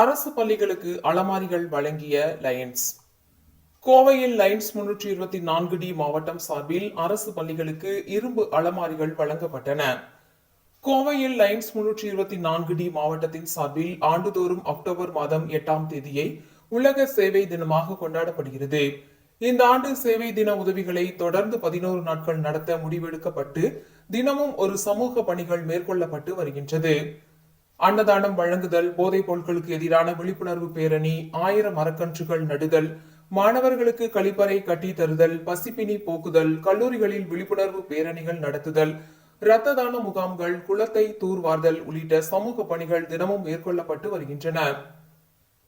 அரசு பள்ளிகளுக்கு அலமாரிகள் வழங்கிய லயன்ஸ் கோவையில் லைன்ஸ் முன்னூற்றி இருபத்தி நான்கு டி மாவட்டம் சார்பில் அரசு பள்ளிகளுக்கு இரும்பு அலமாரிகள் வழங்கப்பட்டன. கோவையில் லைன்ஸ் முன்னூற்றி இருபத்தி நான்கு டி மாவட்டத்தின் சார்பில் ஆண்டுதோறும் அக்டோபர் மாதம் எட்டாம் தேதியை உலக சேவை தினமாக கொண்டாடப்படுகிறது. இந்த ஆண்டு சேவை தின உதவிகளை தொடர்ந்து பதினோரு நாட்கள் நடத்த முடிவெடுக்கப்பட்டு தினமும் ஒரு சமூக பணிகள் மேற்கொள்ளப்பட்டு வருகின்றது. அன்னதானம் வழங்குதல் போதைப் பொருட்களுக்கு எதிரான விழிப்புணர்வு பேரணி ஆயிரம் மரக்கன்றுகள் நடுதல் மாணவர்களுக்கு கழிப்பறை கட்டி தருதல் பசிப்பினி போக்குதல் கல்லூரிகளில் விழிப்புணர்வு பேரணிகள் நடத்துதல் இரத்த தான முகாம்கள் குளத்தை தூர்வார்தல் உள்ளிட்ட சமூக பணிகள் தினமும் மேற்கொள்ளப்பட்டு வருகின்றன.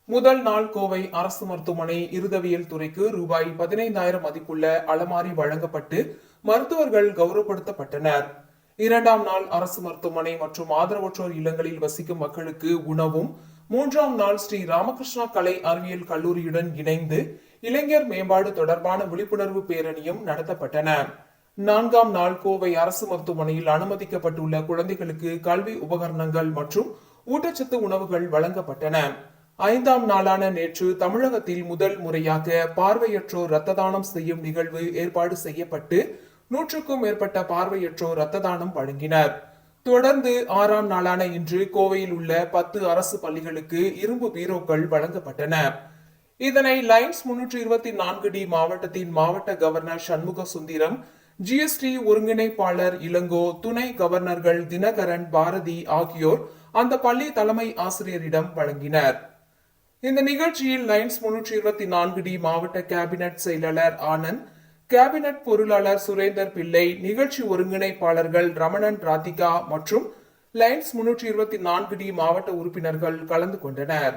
முதல் நாள் கோவை அரசு மருத்துவமனை இருதவியல் துறைக்கு ரூபாய் பதினைந்தாயிரம் மதிப்புள்ள அலமாரி வழங்கப்பட்டு மருத்துவர்கள் கௌரவப்படுத்தப்பட்டனர். இரண்டாம் நாள் அரசு மருத்துவமனை மற்றும் ஆதரவற்றோர் இல்லங்களில் வசிக்கும் மக்களுக்கு உணவும் மூன்றாம் நாள் ஸ்ரீ ராமகிருஷ்ணா கலை அறிவியல் கல்லூரியுடன் இணைந்து இளைஞர் மேம்பாடு தொடர்பான விழிப்புணர்வு பேரணியும் நடத்தப்பட்டன. நான்காம் நாள் கோவை அரசு மருத்துவமனையில் அனுமதிக்கப்பட்டுள்ள குழந்தைகளுக்கு கல்வி உபகரணங்கள் மற்றும் ஊட்டச்சத்து உணவுகள் வழங்கப்பட்டன. ஐந்தாம் நாளான நேற்று தமிழகத்தில் முதல் முறையாக பார்வையற்றோர் இரத்த தானம் செய்யும் நிகழ்வு ஏற்பாடு செய்யப்பட்டு நூற்றுக்கும் மேற்பட்ட பார்வையற்றோர் இரத்த தானம் வழங்கினர். தொடர்ந்து ஆறாம் நாளான இன்று கோவையில் உள்ள பத்து அரசு பள்ளிகளுக்கு இரும்பு பீரோக்கள் வழங்கப்பட்டன. இதனை லைன்ஸ் முன்னூற்றி இருபத்தி நான்கு டி மாவட்டத்தின் மாவட்ட கவர்னர் சண்முக சுந்தரம் ஜிஎஸ்டி ஒருங்கிணைப்பாளர் இளங்கோ துணை கவர்னர்கள் தினகரன் பாரதி ஆகியோர் அந்த பள்ளி தலைமை ஆசிரியரிடம் வழங்கினர். இந்த நிகழ்ச்சியில் லைன்ஸ் முன்னூற்றி இருபத்தி நான்கு டி மாவட்ட கேபினட் செயலாளர் ஆனந்த் கேபினட் பொருளாளர் சுரேந்தர் பிள்ளை நிகழ்ச்சி ஒருங்கிணைப்பாளர்கள் ரமணன் ராதிகா மற்றும் லைன்ஸ் முன்னூற்றி இருபத்தி நான்கு டி மாவட்ட உறுப்பினர்கள் கலந்து கொண்டனர்.